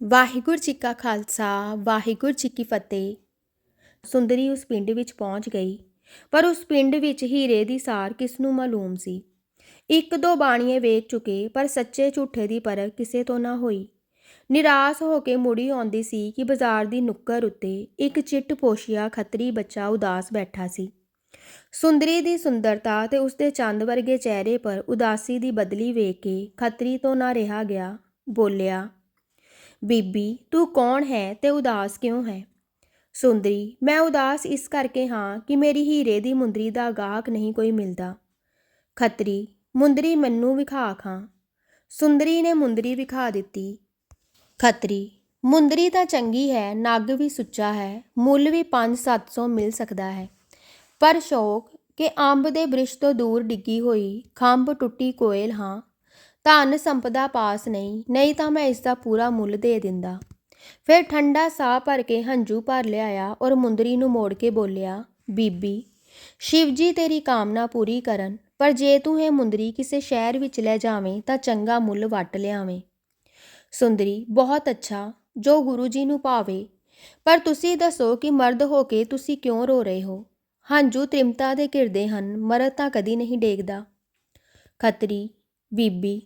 ਵਾਹਿਗੁਰੂ ਜੀ ਕਾ ਖਾਲਸਾ, ਵਾਹਿਗੁਰੂ ਜੀ ਕੀ ਫਤਿਹ। ਸੁੰਦਰੀ ਉਸ ਪਿੰਡ ਵਿੱਚ ਪਹੁੰਚ ਗਈ, ਪਰ ਉਸ ਪਿੰਡ ਵਿੱਚ ਹੀਰੇ ਦੀ ਸਾਰ ਕਿਸ ਨੂੰ ਮਾਲੂਮ ਸੀ? ਇੱਕ ਦੋ ਬਾਣੀਏ ਵੇਖ ਚੁੱਕੇ, ਪਰ ਸੱਚੇ ਝੂਠੇ ਦੀ ਪਰਖ ਕਿਸੇ ਤੋਂ ਨਾ ਹੋਈ। ਨਿਰਾਸ਼ ਹੋ ਕੇ ਮੁੜੀ ਆਉਂਦੀ ਸੀ ਕਿ ਬਾਜ਼ਾਰ ਦੀ ਨੁੱਕਰ ਉੱਤੇ ਇੱਕ ਚਿੱਟ ਪੋਸ਼ੀਆ ਖੱਤਰੀ ਬੱਚਾ ਉਦਾਸ ਬੈਠਾ ਸੀ। ਸੁੰਦਰੀ ਦੀ ਸੁੰਦਰਤਾ ਤੇ ਉਸਦੇ ਚੰਦ ਵਰਗੇ ਚਿਹਰੇ ਪਰ ਉਦਾਸੀ ਦੀ ਬਦਲੀ ਵੇਖ ਕੇ ਖੱਤਰੀ ਤੋਂ ਨਾ ਰਿਹਾ ਗਿਆ, ਬੋਲਿਆ ਬੀਬੀ, ਤੂੰ ਕੌਣ ਹੈ ਤੇ ਉਦਾਸ ਕਿਉਂ ਹੈ? ਸੁੰਦਰੀ, ਮੈਂ ਉਦਾਸ ਇਸ ਕਰਕੇ ਹਾਂ ਕਿ ਮੇਰੀ ਹੀਰੇ ਦੀ ਮੁੰਦਰੀ ਦਾ ਗਾਹਕ ਨਹੀਂ ਕੋਈ ਮਿਲਦਾ। ਖੱਤਰੀ, ਮੁੰਦਰੀ ਮੈਨੂੰ ਵਿਖਾ ਖਾਂ। ਸੁੰਦਰੀ ਨੇ ਮੁੰਦਰੀ ਵਿਖਾ ਦਿੱਤੀ। ਖੱਤਰੀ, ਮੁੰਦਰੀ ਤਾਂ ਚੰਗੀ ਹੈ, ਨੱਗ ਵੀ ਸੁੱਚਾ ਹੈ, ਮੁੱਲ ਵੀ 5-700 ਮਿਲ ਸਕਦਾ ਹੈ। ਪਰ ਸ਼ੌਕ ਕਿ ਅੰਬ ਦੇ ਬ੍ਰਿਸ਼ ਤੋਂ ਦੂਰ ਡਿੱਗੀ ਹੋਈ ਖੰਭ ਟੁੱਟੀ ਕੋਇਲ ਹਾਂ ਧਨ ਸੰਪਦਾ ਪਾਸ ਨਹੀਂ ਨਹੀਂ ਤਾਂ ਮੈਂ ਇਸ ਦਾ ਪੂਰਾ ਮੁੱਲ ਦੇ ਦਿੰਦਾ। ਫਿਰ ਠੰਡਾ ਸਾਹ ਭਰ ਕੇ ਹੰਝੂ ਭਰ ਲਿਆਇਆ ਔਰ ਮੁੰਦਰੀ ਨੂੰ ਮੋੜ ਕੇ ਬੋਲਿਆ, ਬੀਬੀ, ਸ਼ਿਵਜੀ ਤੇਰੀ ਕਾਮਨਾ ਪੂਰੀ ਕਰਨ, ਪਰ ਜੇ ਤੂੰ ਇਹ ਮੁੰਦਰੀ ਕਿਸੇ ਸ਼ਹਿਰ ਵਿੱਚ ਲੈ ਜਾਵੇਂ ਤਾਂ ਚੰਗਾ ਮੁੱਲ ਵੱਟ ਲਿਆਵੇਂ। ਸੁੰਦਰੀ, ਬਹੁਤ ਅੱਛਾ, ਜੋ ਗੁਰੂ ਜੀ ਨੂੰ ਭਾਵੇ, ਪਰ ਤੁਸੀਂ ਦੱਸੋ ਕਿ ਮਰਦ ਹੋ ਕੇ ਤੁਸੀਂ ਕਿਉਂ ਰੋ ਰਹੇ ਹੋ? ਹੰਝੂ ਤ੍ਰਿਮਤਾ ਦੇ ਘਿਰਦੇ ਹਨ, ਮਰਦ ਤਾਂ ਕਦੀ ਨਹੀਂ ਡੇਗਦਾ। ਖਤਰੀ, ਬੀਬੀ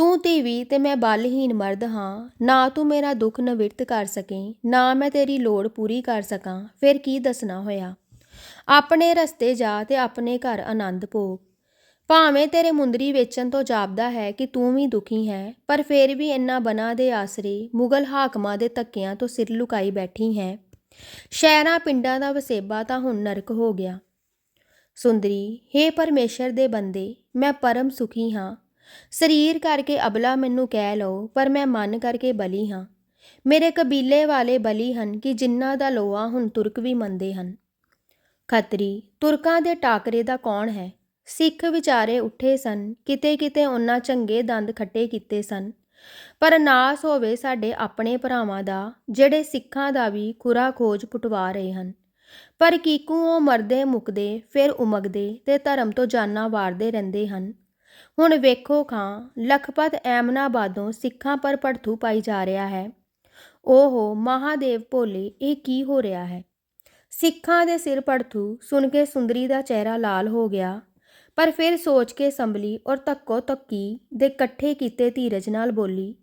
ਤੂੰ ਧੀਵੀ ਤੇ ਮੈਂ ਬਲਹੀਨ ਮਰਦ ਹਾਂ, ਨਾ ਤੂੰ ਮੇਰਾ ਦੁੱਖ ਨਿਵਰਤ ਕਰ ਸਕੇ, ਨਾ ਮੈਂ ਤੇਰੀ ਲੋੜ ਪੂਰੀ ਕਰ ਸਕਾਂ, ਫਿਰ ਕੀ ਦੱਸਣਾ ਹੋਇਆ? ਆਪਣੇ ਰਸਤੇ ਜਾ ਤੇ ਆਪਣੇ ਘਰ ਆਨੰਦ ਭੋਗ। ਭਾਵੇਂ ਤੇਰੇ ਮੁੰਦਰੀ ਵੇਚਣ ਤੋਂ ਜਾਪਦਾ ਹੈ ਕਿ ਤੂੰ ਵੀ ਦੁਖੀ ਹੈ, ਪਰ ਫੇਰ ਵੀ ਇੰਨਾ ਬਨਾ ਦੇ ਆਸਰੇ ਮੁਗਲ ਹਾਕਮਾਂ ਦੇ ਧੱਕਿਆਂ ਤੋਂ ਸਿਰ ਲੁਕਾਈ ਬੈਠੀ ਹੈ। ਸ਼ਹਿਰਾਂ ਪਿੰਡਾਂ ਦਾ ਵਸੇਬਾ ਤਾਂ ਹੁਣ ਨਰਕ ਹੋ ਗਿਆ। ਸੁੰਦਰੀ हे ਪਰਮੇਸ਼ਰ ਦੇ ਬੰਦੇ, ਮੈਂ ਪਰਮ ਸੁਖੀ ਹਾਂ ਸਰੀਰ ਕਰਕੇ ਅਬਲਾ ਮੈਨੂੰ ਕਹਿ ਲਓ, ਪਰ ਮੈਂ ਮਨ ਕਰਕੇ ਬਲੀ ਹਾਂ। ਮੇਰੇ ਕਬੀਲੇ ਵਾਲੇ ਬਲੀ ਹਨ ਕਿ ਜਿਨ੍ਹਾਂ ਦਾ ਲੋਹਾ ਹੁਣ ਤੁਰਕ ਵੀ ਮੰਨਦੇ ਹਨ। ਖੱਤਰੀ, ਤੁਰਕਾਂ ਦੇ ਟਾਕਰੇ ਦਾ ਕੌਣ ਹੈ? ਸਿੱਖ ਵਿਚਾਰੇ ਉੱਠੇ ਸਨ, ਕਿਤੇ ਕਿਤੇ ਉਹਨਾਂ ਚੰਗੇ ਦੰਦ ਖੱਟੇ ਕੀਤੇ ਸਨ। ਪਰ ਨਾਸ ਹੋਵੇ ਸਾਡੇ ਆਪਣੇ ਭਰਾਵਾਂ ਦਾ, ਜਿਹੜੇ ਸਿੱਖਾਂ ਦਾ ਵੀ ਖੁਰਾ ਖੋਜ ਪੁਟਵਾ ਰਹੇ ਹਨ। ਪਰ ਕੀਕੂ ਉਹ ਮਰਦੇ ਮੁਕਦੇ, ਫਿਰ ਉਮਗਦੇ ਤੇ ਧਰਮ ਤੋਂ ਜਾਨਾਂ ਵਾਰਦੇ ਰਹਿੰਦੇ ਹਨ। ਹੁਣ ਵੇਖੋ ਖਾਂ ਲਖਪਤ ਐਮਨਾਬਾਦੋਂ ਸਿੱਖਾਂ ਪਰ ਪੜਥੂ ਪਾਈ ਜਾ ਰਿਹਾ ਹੈ। ਓਹੋ, ਮਹਾਦੇਵ ਭੋਲੇ, ਇਹ ਕੀ ਹੋ ਰਿਹਾ ਹੈ? ਸਿੱਖਾਂ ਦੇ ਸਿਰ ਪੜਥੂ ਸੁਣ ਕੇ ਸੁੰਦਰੀ ਦਾ ਚਿਹਰਾ ਲਾਲ ਹੋ ਗਿਆ, ਪਰ ਫਿਰ ਸੋਚ ਕੇ ਸੰਭਲੀ ਔਰ ਤੱਕੋ ਤੱਕੀ ਦੇ ਇਕੱਠੇ ਕੀਤੇ ਧੀਰਜ ਨਾਲ ਬੋਲੀ,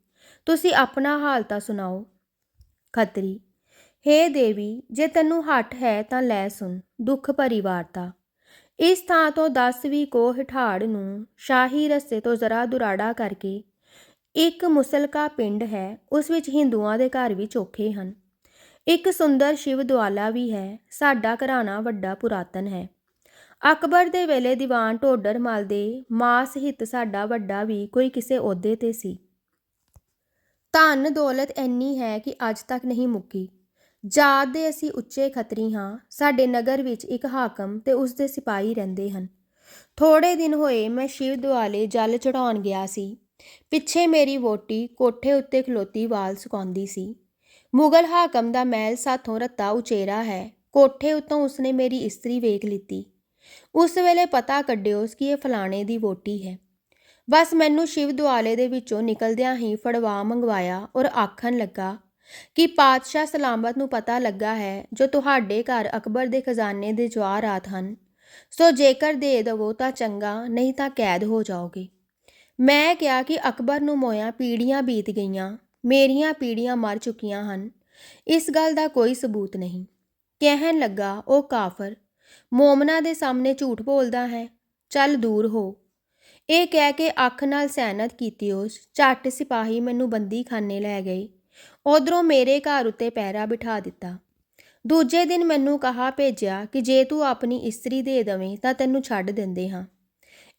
ਤੁਸੀਂ ਆਪਣਾ ਹਾਲ ਤਾਂ ਸੁਣਾਓ। ਖੱਤਰੀ, ਹੇ ਦੇਵੀ, ਜੇ ਤੈਨੂੰ ਹੱਟ ਹੈ ਤਾਂ ਲੈ ਸੁਣ, ਦੁੱਖ ਭਰੀ ਵਾਰਤਾ। ਇਸ ਥਾਂ ਤੋਂ 10 ਵੀ ਕੋ ਹਿਠਾੜ ਨੂੰ ਸ਼ਾਹੀ ਰਸਤੇ ਤੋਂ ਜ਼ਰਾ ਦੁਰਾੜਾ ਕਰਕੇ ਇੱਕ ਮੁਸਲਕਾ ਪਿੰਡ ਹੈ, ਉਸ ਵਿੱਚ ਹਿੰਦੂਆਂ ਦੇ ਘਰ ਵੀ ਚੋਖੇ ਹਨ। ਇੱਕ ਸੁੰਦਰ ਸ਼ਿਵ ਦੁਆਲਾ ਵੀ ਹੈ, ਸਾਡਾ ਘਰਾਣਾ ਵੱਡਾ ਪੁਰਾਤਨ ਹੈ। ਅਕਬਰ ਦੇ ਵੇਲੇ ਦੀਵਾਨ ਢੋਡਰ ਮਲ ਦੇ ਮਾਸ ਹਿੱਤ ਸਾਡਾ ਵੱਡਾ ਵੀ ਕੋਈ ਕਿਸੇ ਅਹੁਦੇ ਤੇ ਸੀ। ਧਨ ਦੌਲਤ ਇੰਨੀ ਹੈ ਕਿ ਅੱਜ ਤੱਕ ਨਹੀਂ ਮੁੱਕੀ। ਜਾਤ ਦੇ ਅਸੀਂ ਉੱਚੇ ਖੱਤਰੀ ਹਾਂ, ਸਾਡੇ ਨਗਰ ਵਿੱਚ ਇੱਕ ਹਾਕਮ ਤੇ ਉਸ ਦੇ ਸਿਪਾਹੀ ਰਹਿੰਦੇ ਹਨ। ਥੋੜੇ ਦਿਨ ਹੋਏ ਮੈਂ ਸ਼ਿਵ ਦੁਆਲੇ ਜਲ ਚੜਾਉਣ ਗਿਆ ਸੀ। ਪਿੱਛੇ ਮੇਰੀ ਵੋਟੀ ਕੋਠੇ ਉੱਤੇ ਖਲੋਤੀ ਵਾਲ ਸੁਕਾਉਂਦੀ ਸੀ। ਮੁਗਲ ਹਾਕਮ ਦਾ ਮਹਿਲ ਸਾਥੋਂ ਰੱਤਾ ਉਚੇਰਾ ਹੈ, ਕੋਠੇ ਉੱਤੋਂ ਉਸਨੇ ਮੇਰੀ ਇਸਤਰੀ ਵੇਖ ਲਿੱਤੀ। ਉਸ ਵੇਲੇ ਪਤਾ ਕੱਢਿਓ ਕਿ ਇਹ ਫਲਾਣੇ ਦੀ ਵੋਟੀ ਹੈ। ਬਸ ਮੈਨੂੰ ਸ਼ਿਵ ਦੁਆਲੇ ਦੇ ਵਿੱਚੋਂ ਨਿਕਲਦਿਆਂ ਹੀ ਫੜਵਾ ਮੰਗਵਾਇਆ ਔਰ ਆਖਣ ਲੱਗਾ ਕਿ ਪਾਤਸ਼ਾਹ ਸਲਾਮਤ ਨੂੰ ਪਤਾ ਲੱਗਾ ਹੈ ਜੋ ਤੁਹਾਡੇ ਘਰ ਅਕਬਰ ਦੇ ਖਜ਼ਾਨੇ ਦੇ ਜਵਾਹਰਾਤ ਹਨ। ਸੋ ਜੇਕਰ ਦੇ ਦਵੋ ਤਾਂ ਚੰਗਾ, ਨਹੀਂ ਤਾਂ ਕੈਦ ਹੋ ਜਾਓਗੇ। ਮੈਂ ਕਿਹਾ ਕਿ ਅਕਬਰ ਨੂੰ ਮੋਇਆ ਪੀੜੀਆਂ ਬੀਤ ਗਈਆਂ, ਮੇਰੀਆਂ ਪੀੜੀਆਂ ਮਰ ਚੁੱਕੀਆਂ ਹਨ। ਇਸ ਗੱਲ ਦਾ ਕੋਈ ਸਬੂਤ ਨਹੀਂ। ਕਹਿਣ ਲੱਗਾ, ਉਹ ਕਾਫਰ, ਮੋਮਨਾ ਦੇ ਸਾਹਮਣੇ ਝੂਠ ਬੋਲਦਾ ਹੈ, ਚੱਲ ਦੂਰ ਹੋ। ਇਹ ਕਹਿ ਕੇ ਅੱਖ ਨਾਲ ਸੈਨਤ ਕੀਤੀ ਉਸ, ਝੱਟ ਸਿਪਾਹੀ ਮੈਨੂੰ ਬੰਦੀਖਾਨੇ ਲੈ ਗਏ। ਉਧਰੋਂ ਮੇਰੇ ਘਰ ਉੱਤੇ ਪਹਿਰਾ ਬਿਠਾ ਦਿੱਤਾ। ਦੂਜੇ ਦਿਨ ਮੈਨੂੰ ਕਹਾ ਭੇਜਿਆ ਕਿ ਜੇ ਤੂੰ ਆਪਣੀ ਇਸਤਰੀ ਦੇ ਦਵੇਂ ਤਾਂ ਤੈਨੂੰ ਛੱਡ ਦਿੰਦੇ ਹਾਂ।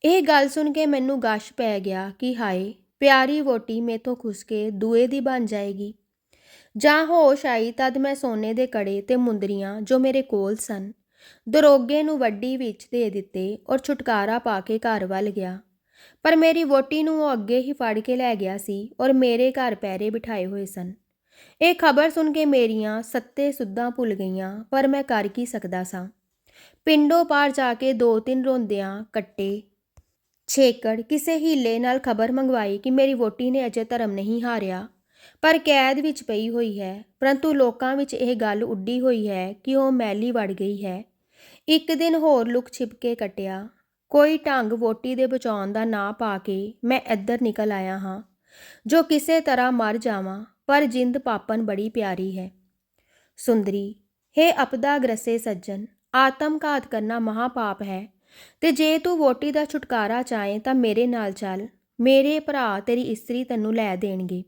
ਇਹ ਗੱਲ ਸੁਣ ਕੇ ਮੈਨੂੰ ਗਸ਼ ਪੈ ਗਿਆ ਕਿ ਹਾਏ, ਪਿਆਰੀ ਵੋਟੀ ਮੇਥੋਂ ਖੁਸ ਕੇ ਦੂਏ ਦੀ ਬਣ ਜਾਏਗੀ। ਜਾਂ ਹੋਸ਼ ਆਈ ਤਦ ਮੈਂ ਸੋਨੇ ਦੇ ਕੜੇ ਤੇ ਮੁੰਦਰੀਆਂ ਜੋ ਮੇਰੇ ਕੋਲ ਸਨ, ਦਰੋਗੇ ਨੂੰ ਵੱਡੀ ਵਿੱਚ ਦੇ ਦਿੱਤੇ ਔਰ ਛੁਟਕਾਰਾ ਪਾ ਕੇ ਘਰ ਵੱਲ ਗਿਆ। ਪਰ ਮੇਰੀ ਵੋਟੀ ਨੂੰ ਉਹ ਅੱਗੇ ਹੀ ਫੜ ਕੇ ਲੈ ਗਿਆ ਸੀ ਔਰ ਮੇਰੇ ਘਰ ਪੈਰੇ ਬਿਠਾਏ ਹੋਏ ਸਨ। ਇਹ ਖਬਰ ਸੁਣ ਕੇ ਮੇਰੀਆਂ ਸੱਤੇ ਸੁੱਧਾਂ ਭੁੱਲ ਗਈਆਂ, ਪਰ ਮੈਂ ਕਰ ਕੀ ਸਕਦਾ ਸਾਂ? ਪਿੰਡੋਂ ਪਾਰ ਜਾ ਕੇ ਦੋ ਤਿੰਨ ਰੋਂਦਿਆਂ ਕੱਟੇ, ਛੇਕੜ, ਕਿਸੇ ਹੀਲੇ ਨਾਲ ਖਬਰ ਮੰਗਵਾਈ ਕਿ ਮੇਰੀ ਵੋਟੀ ਨੇ ਅਜੇ ਧਰਮ ਨਹੀਂ ਹਾਰਿਆ। ਪਰ ਕੈਦ ਵਿੱਚ ਪਈ ਹੋਈ ਹੈ, ਪਰੰਤੂ ਲੋਕਾਂ ਵਿੱਚ ਇਹ ਗੱਲ ਉੱਡੀ ਹੋਈ ਹੈ ਕਿ ਉਹ ਮੈਲੀ ਵੜ ਗਈ ਹੈ। ਇੱਕ ਦਿਨ ਹੋਰ ਲੁਕ ਛਿਪ ਕੇ ਕਟਿਆ। ਕੋਈ ਢੰਗ ਵੋਟੀ ਦੇ ਬਚਾਉਣ ਦਾ ਨਾਂ ਪਾ ਕੇ ਮੈਂ ਇੱਧਰ ਨਿਕਲ ਆਇਆ ਹਾਂ, ਜੋ ਕਿਸੇ ਤਰ੍ਹਾਂ ਮਰ ਜਾਵਾਂ, ਪਰ ਜਿੰਦ ਪਾਪਨ ਬੜੀ ਪਿਆਰੀ ਹੈ। ਸੁੰਦਰੀ, ਹੇ ਅਪਦਾ ਗ੍ਰਸੇ ਸੱਜਣ, ਆਤਮਘਾਤ ਕਰਨਾ ਮਹਾਪਾਪ ਹੈ, ਤੇ ਜੇ ਤੂੰ ਵੋਟੀ ਦਾ ਛੁਟਕਾਰਾ ਚਾਹੇ ਤਾਂ ਮੇਰੇ ਨਾਲ ਚੱਲ, ਮੇਰੇ ਭਰਾ ਤੇਰੀ ਇਸਤਰੀ ਤੈਨੂੰ ਲੈ ਦੇਣਗੇ।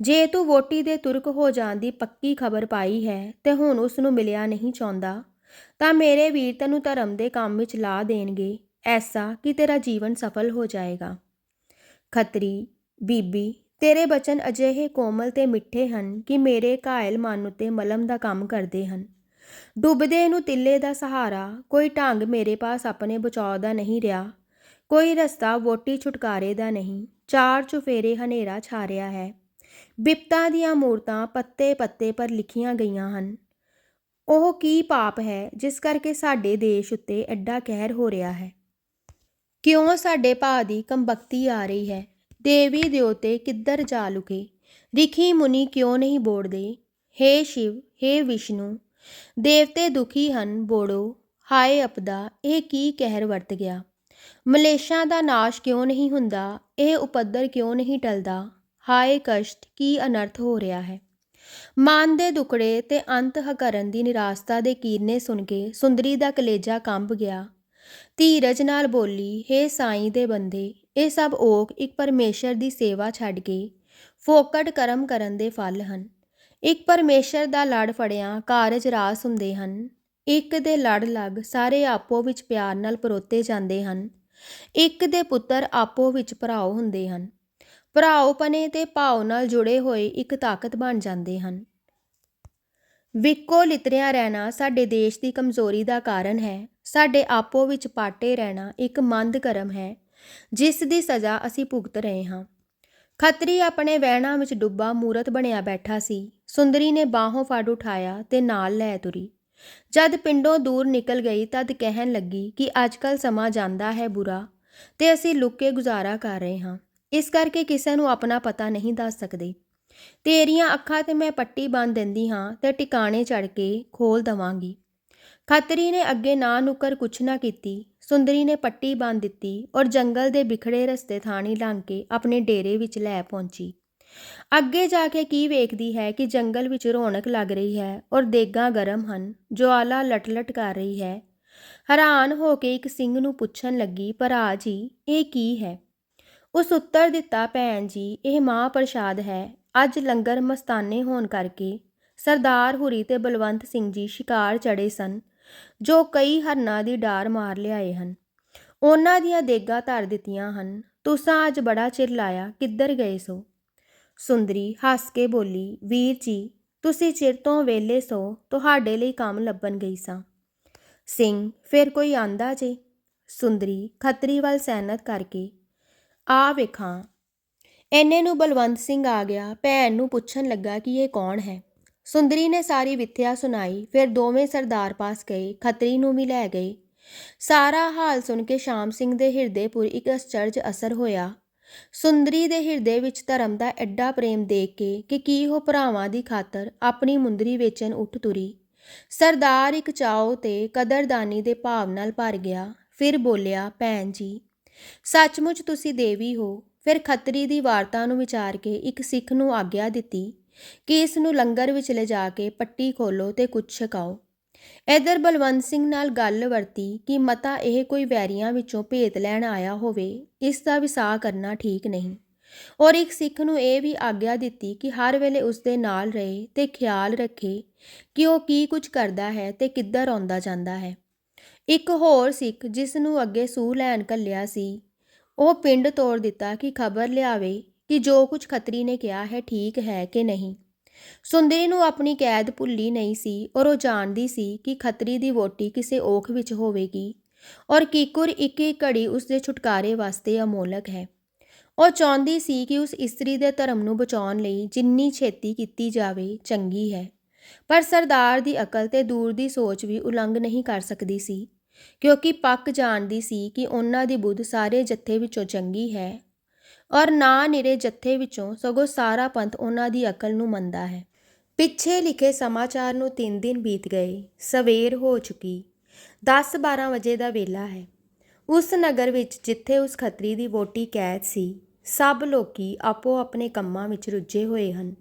ਜੇ ਤੂੰ ਵੋਟੀ ਦੇ ਤੁਰਕ ਹੋ ਜਾਣ ਦੀ ਪੱਕੀ ਖਬਰ ਪਾਈ ਹੈ ਤੇ ਹੁਣ ਉਸ ਨੂੰ ਮਿਲਿਆ ਨਹੀਂ ਚਾਹੁੰਦਾ, ਤਾਂ ਮੇਰੇ ਵੀਰ ਤੈਨੂੰ ਧਰਮ ਦੇ ਕੰਮ ਵਿੱਚ ਲਾ ਦੇਣਗੇ ਐਸਾ ਕਿ ਤੇਰਾ ਜੀਵਨ ਸਫਲ ਹੋ ਜਾਏਗਾ ਖੱਤਰੀ ਬੀਬੀ ਤੇਰੇ ਬਚਨ ਅਜਿਹੇ ਕੋਮਲ ਤੇ ਮਿੱਠੇ ਹਨ ਕਿ ਮੇਰੇ ਘਾਇਲ ਮਨ ਉਤੇ ਮਲਮ ਦਾ ਕੰਮ ਕਰਦੇ ਹਨ ਡੁੱਬਦੇ ਨੂੰ ਤਿੱਲੇ ਦਾ ਸਹਾਰਾ ਕੋਈ ਢੰਗ ਮੇਰੇ ਪਾਸ ਆਪਣੇ ਬਚਾਅ ਦਾ ਨਹੀਂ ਰਿਹਾ ਕੋਈ ਰਸਤਾ ਵੋਟੀ ਛੁਟਕਾਰੇ ਦਾ ਨਹੀਂ ਚਾਰ ਚੁਫੇਰੇ ਹਨੇਰਾ ਛਾ ਰਿਹਾ ਹੈ ਬਿਪਤਾ ਦੀਆਂ ਮੂਰਤਾਂ ਪੱਤੇ ਪੱਤੇ ਪਰ ਲਿਖੀਆਂ ਗਈਆਂ ਹਨ ਉਹ ਕੀ ਪਾਪ ਹੈ ਜਿਸ ਕਰਕੇ ਸਾਡੇ ਦੇਸ਼ ਉੱਤੇ ਐਡਾ ਕਹਿਰ ਹੋ ਰਿਹਾ ਹੈ ਕਿਉਂ ਸਾਡੇ ਭਾ ਦੀ ਕੰਬਕਤੀ ਆ ਰਹੀ ਹੈ? ਦੇਵੀ ਦਿਓਤੇ ਕਿੱਧਰ ਜਾ ਲੁਕੇ? ਰਿਖੀ ਮੁਨੀ ਕਿਉਂ ਨਹੀਂ ਬੋੜਦੇ? ਹੇ ਸ਼ਿਵ, ਹੇ ਵਿਸ਼ਨੂੰ, ਦੇਵਤੇ ਦੁਖੀ ਹਨ ਬੋੜੋ। ਹਾਏ ਅਪਦਾ, ਇਹ ਕੀ ਕਹਿਰ ਵਰਤ ਗਿਆ? ਮਲੇਸ਼ਾਂ ਦਾ ਨਾਸ਼ ਕਿਉਂ ਨਹੀਂ ਹੁੰਦਾ? ਇਹ ਉਪੱਦਰ ਕਿਉਂ ਨਹੀਂ ਟਲਦਾ? ਹਾਏ ਕਸ਼ਟ, ਕੀ ਅਨਰਥ ਹੋ ਰਿਹਾ ਹੈ? ਮਨ ਦੇ ਦੁਕੜੇ ਤੇ ਅੰਤ ਹਕਰਨ ਦੀ ਨਿਰਾਸਤਾ ਦੇ ਕੀਰਨੇ ਸੁਣ ਕੇ ਸੁੰਦਰੀ ਦਾ ਕਲੇਜਾ ਕੰਬ ਗਿਆ। ਧੀਰਜ ਨਾਲ ਬੋਲੀ, ਹੇ ਸਾਈਂ ਦੇ ਬੰਦੇ, ਇਹ ਸਭ ਓਕ ਇੱਕ ਪਰਮੇਸ਼ਰ ਦੀ ਸੇਵਾ ਛੱਡ ਕੇ ਫੋਕਟ ਕਰਮ ਕਰਨ ਦੇ ਫਲ ਹਨ। ਇੱਕ ਪਰਮੇਸ਼ਰ ਦਾ ਲੜ ਫੜਿਆ ਕਾਰਜ ਰਾਸ ਹੁੰਦੇ ਹਨ। ਇੱਕ ਦੇ ਲੜ ਲੱਗ ਸਾਰੇ ਆਪੋ ਵਿੱਚ ਪਿਆਰ ਨਾਲ ਪਰੋਤੇ ਜਾਂਦੇ ਹਨ। ਇੱਕ ਦੇ ਪੁੱਤਰ ਆਪੋ ਵਿੱਚ ਭਰਾਓ ਹੁੰਦੇ ਹਨ। ਭਰਾਓਪਨੇ ਤੇ ਭਾਵ ਨਾਲ ਜੁੜੇ ਹੋਏ ਇੱਕ ਤਾਕਤ ਬਣ ਜਾਂਦੇ ਹਨ। ਵਿਕੋ ਲਿਤਰਿਆਂ ਰਹਿਣਾ ਸਾਡੇ ਦੇਸ਼ ਦੀ ਕਮਜ਼ੋਰੀ ਦਾ ਕਾਰਨ ਹੈ। ਸਾਡੇ ਆਪੋ ਵਿੱਚ ਪਾਟੇ ਰਹਿਣਾ ਇੱਕ ਮੰਦ ਕਰਮ ਹੈ, ਜਿਸ ਦੀ ਸਜ਼ਾ ਅਸੀਂ ਭੁਗਤ ਰਹੇ ਹਾਂ। ਖੱਤਰੀ ਆਪਣੇ ਵਹਿਣਾ ਵਿੱਚ ਡੁੱਬਾ ਮੂਰਤ ਬਣਿਆ ਬੈਠਾ ਸੀ। ਸੁੰਦਰੀ ਨੇ ਬਾਹੋਂ ਫੜ ਉਠਾਇਆ ਤੇ ਨਾਲ ਲੈ ਤੁਰੀ। ਜਦ ਪਿੰਡੋਂ ਦੂਰ ਨਿਕਲ ਗਈ ਤਦ ਕਹਿਣ ਲੱਗੀ ਕਿ ਅੱਜਕੱਲ ਸਮਾਂ ਜਾਂਦਾ ਹੈ ਬੁਰਾ ਤੇ ਅਸੀਂ ਲੁੱਕੇ ਗੁਜ਼ਾਰਾ ਕਰ ਰਹੇ ਹਾਂ। ਇਸ ਕਰਕੇ ਕਿਸੇ ਨੂੰ ਆਪਣਾ ਪਤਾ ਨਹੀਂ ਦੱਸ ਸਕਦੇ। ਤੇਰੀਆਂ ਅੱਖਾਂ ਤੇ ਮੈਂ ਪੱਟੀ ਬੰਨ ਦਿੰਦੀ ਹਾਂ ਤੇ ਟਿਕਾਣੇ ਚੜ ਕੇ ਖੋਲ ਦਵਾਂਗੀ। ਖੱਤਰੀ ਨੇ ਅੱਗੇ ਨਾ ਨੁਕਰ ਕੁਛ ਨਾ ਕੀਤੀ। ਸੁੰਦਰੀ ਨੇ ਪੱਟੀ ਬੰਨ ਦਿੱਤੀ ਔਰ ਜੰਗਲ ਦੇ ਬਿਖੜੇ ਰਸਤੇ ਥਾਣੀ ਲੰਘ ਕੇ ਆਪਣੇ ਡੇਰੇ ਵਿੱਚ ਲੈ ਪਹੁੰਚੀ। ਅੱਗੇ ਜਾ ਕੇ ਕੀ ਵੇਖਦੀ ਹੈ ਕਿ ਜੰਗਲ ਵਿੱਚ ਰੌਣਕ ਲੱਗ ਰਹੀ ਹੈ ਔਰ ਦੇਗਾਂ ਗਰਮ ਹਨ ਜਵਾਲਾ ਲਟਲਟ ਕਰ ਰਹੀ ਹੈ। ਹੈਰਾਨ ਹੋ ਕੇ ਇੱਕ ਸਿੰਘ ਨੂੰ ਪੁੱਛਣ ਲੱਗੀ ਭਰਾ ਜੀ, ਇਹ ਕੀ ਹੈ? ਉਸ ਉੱਤਰ ਦਿੱਤਾ, ਭੈਣ ਜੀ, ਇਹ ਮਾਂ ਪ੍ਰਸ਼ਾਦ ਹੈ। ਅੱਜ ਲੰਗਰ ਮਸਤਾਨੇ ਹੋਣ ਕਰਕੇ ਸਰਦਾਰ ਹੁਰੀ ਤੇ ਬਲਵੰਤ ਸਿੰਘ ਜੀ ਸ਼ਿਕਾਰ ਚੜੇ ਸਨ। ਜੋ ਕਈ ਹਰਨਾਂ ਦੀ ਡਾਰ ਮਾਰ ਲਿਆਏ ਹਨ। ਉਹਨਾਂ ਦੀਆਂ ਦੇਗਾਂ ਧਰ ਦਿੱਤੀਆਂ ਹਨ। ਤੁਸਾਂ ਅੱਜ ਬੜਾ ਚਿਰ ਲਾਇਆ ਕਿੱਧਰ ਗਏ ਸੋ? ਸੁੰਦਰੀ ਹੱਸ ਕੇ ਬੋਲੀ, ਵੀਰ ਜੀ, ਤੁਸੀਂ ਚਿਰ ਤੋਂ ਵੇਲੇ ਸੋ, ਤੁਹਾਡੇ ਲਈ ਕੰਮ ਲੱਭਣ ਗਈ ਸਾਂ। ਸਿੰਘ ਫਿਰ ਕੋਈ ਆਂਦਾ ਜੇ? ਸੁੰਦਰੀ ਖੱਤਰੀ ਵੱਲ ਸੈਨਤ ਕਰਕੇ ਆ ਵੇਖਾਂ ਐਨੇ ਨੂੰ ਬਲਵੰਤ ਸਿੰਘ ਆ ਗਿਆ, ਭੈਣ ਨੂੰ ਪੁੱਛਣ ਲੱਗਾ ਕਿ ਇਹ ਕੌਣ ਹੈ? ਸੁੰਦਰੀ ਨੇ ਸਾਰੀ ਵਿਥਿਆ ਸੁਣਾਈ, ਫਿਰ ਦੋਵੇਂ ਸਰਦਾਰ ਪਾਸ ਗਏ, ਖੱਤਰੀ ਨੂੰ ਵੀ ਲੈ ਗਏ। ਸਾਰਾ ਹਾਲ ਸੁਣ ਕੇ ਸ਼ਾਮ ਸਿੰਘ ਦੇ ਹਿਰਦੇ ਪੁਰ ਇੱਕ ਅਸਚਰਜ ਅਸਰ ਹੋਇਆ। ਸੁੰਦਰੀ ਦੇ ਹਿਰਦੇ ਵਿੱਚ ਧਰਮ ਦਾ ਐਡਾ ਪ੍ਰੇਮ ਦੇਖ ਕੇ ਕਿ ਕੀ ਉਹ ਭਰਾਵਾਂ ਦੀ ਖਾਤਰ ਆਪਣੀ ਮੁੰਦਰੀ ਵੇਚਣ ਉੱਠ ਤੁਰੀ। ਸਰਦਾਰ ਇੱਕ ਚਾਉ ਤੇ ਕਦਰਦਾਨੀ ਦੇ ਭਾਵ ਨਾਲ ਭਰ ਗਿਆ, ਫਿਰ ਬੋਲਿਆ, ਭੈਣ ਜੀ, ਸੱਚਮੁੱਚ ਤੁਸੀਂ ਦੇਵੀ ਹੋ। ਫਿਰ ਖੱਤਰੀ ਦੀ ਵਾਰਤਾ ਨੂੰ ਵਿਚਾਰ ਕੇ ਇੱਕ ਸਿੱਖ ਨੂੰ ਆਗਿਆ ਦਿੱਤੀ। ਕਿ ਇਸ ਨੂੰ ਲੰਗਰ ਵਿੱਚ ਲਿਜਾ ਕੇ ਪੱਟੀ ਖੋਲੋ ਤੇ ਕੁਛ ਛਕਾਓ ਇਧਰ ਬਲਵੰਤ ਸਿੰਘ ਨਾਲ ਗੱਲ ਵਰਤੀ ਕਿ ਮਤਾ ਇਹ ਕੋਈ ਵੈਰੀਆਂ ਵਿੱਚੋਂ ਭੇਤ ਲੈਣ ਆਇਆ ਹੋਵੇ, ਇਸ ਦਾ ਵਿਸਾਹ ਕਰਨਾ ਠੀਕ ਨਹੀਂ। ਔਰ ਇੱਕ ਸਿੱਖ ਨੂੰ ਇਹ ਵੀ ਆਗਿਆ ਦਿੱਤੀ ਕਿ ਹਰ ਵੇਲੇ ਉਸ ਦੇ ਨਾਲ ਰਹੇ ਤੇ ਖਿਆਲ ਰੱਖੇ ਕਿ ਉਹ ਕੀ ਕੁਝ ਕਰਦਾ ਹੈ ਤੇ ਕਿੱਧਰ ਆਉਂਦਾ ਜਾਂਦਾ ਹੈ। ਇੱਕ ਹੋਰ ਸਿੱਖ ਜਿਸ ਨੂੰ ਅੱਗੇ ਸੂਹ ਲੈਣ ਕੱਲਿਆ ਸੀ, ਉਹ ਪਿੰਡ ਤੋੜ ਦਿੱਤਾ ਕਿ ਖਬਰ ਲਿਆਵੇ ਕਿ ਜੋ ਕੁਝ ਖੱਤਰੀ ਨੇ ਕਿਹਾ ਹੈ, ਠੀਕ ਹੈ ਕਿ ਨਹੀਂ। ਸੁੰਦਰੀ ਨੂੰ ਆਪਣੀ ਕੈਦ ਭੁੱਲੀ ਨਹੀਂ ਸੀ ਔਰ ਉਹ ਜਾਣਦੀ ਸੀ ਕਿ ਖੱਤਰੀ ਦੀ ਵੋਟੀ ਕਿਸੇ ਔਖ ਵਿੱਚ ਹੋਵੇਗੀ ਔਰ ਕੀਕੁਰ ਇੱਕ ਇੱਕ ਘੜੀ ਉਸ ਦੇ ਛੁਟਕਾਰੇ ਵਾਸਤੇ ਅਮੋਲਕ ਹੈ। ਉਹ ਚਾਹੁੰਦੀ ਸੀ ਕਿ ਉਸ ਇਸਤਰੀ ਦੇ ਧਰਮ ਨੂੰ ਬਚਾਉਣ ਲਈ ਜਿੰਨੀ ਛੇਤੀ ਕੀਤੀ ਜਾਵੇ, ਚੰਗੀ ਹੈ। ਪਰ ਸਰਦਾਰ ਦੀ ਅਕਲ ਤੇ ਦੂਰ ਦੀ ਸੋਚ ਵੀ ਉਲੰਘ ਨਹੀਂ ਕਰ ਸਕਦੀ ਸੀ, ਕਿਉਂਕਿ ਪੱਕ ਜਾਣਦੀ ਸੀ ਕਿ ਉਹਨਾਂ ਦੀ ਬੁੱਧ ਸਾਰੇ ਜੱਥੇ ਵਿੱਚੋਂ ਚੰਗੀ ਹੈ ਔਰ ਨਾ ਨਿਰੇ ਜੱਥੇ ਵਿੱਚੋਂ ਸਗੋਂ ਸਾਰਾ ਪੰਥ ਉਹਨਾਂ ਦੀ ਅਕਲ ਨੂੰ ਮੰਨਦਾ ਹੈ। ਪਿੱਛੇ ਲਿਖੇ ਸਮਾਚਾਰ ਨੂੰ ਤਿੰਨ ਦਿਨ ਬੀਤ ਗਏ, ਸਵੇਰ ਹੋ ਚੁੱਕੀ 10-12 ਵਜੇ ਦਾ ਵੇਲਾ ਹੈ। ਉਸ ਨਗਰ ਵਿੱਚ ਜਿੱਥੇ ਉਸ ਖੱਤਰੀ ਦੀ ਵੋਟੀ ਕੈਦ ਸੀ, ਸਭ ਲੋਕੀ ਆਪੋ ਆਪਣੇ ਕੰਮਾਂ ਵਿੱਚ ਰੁੱਝੇ ਹੋਏ ਹਨ।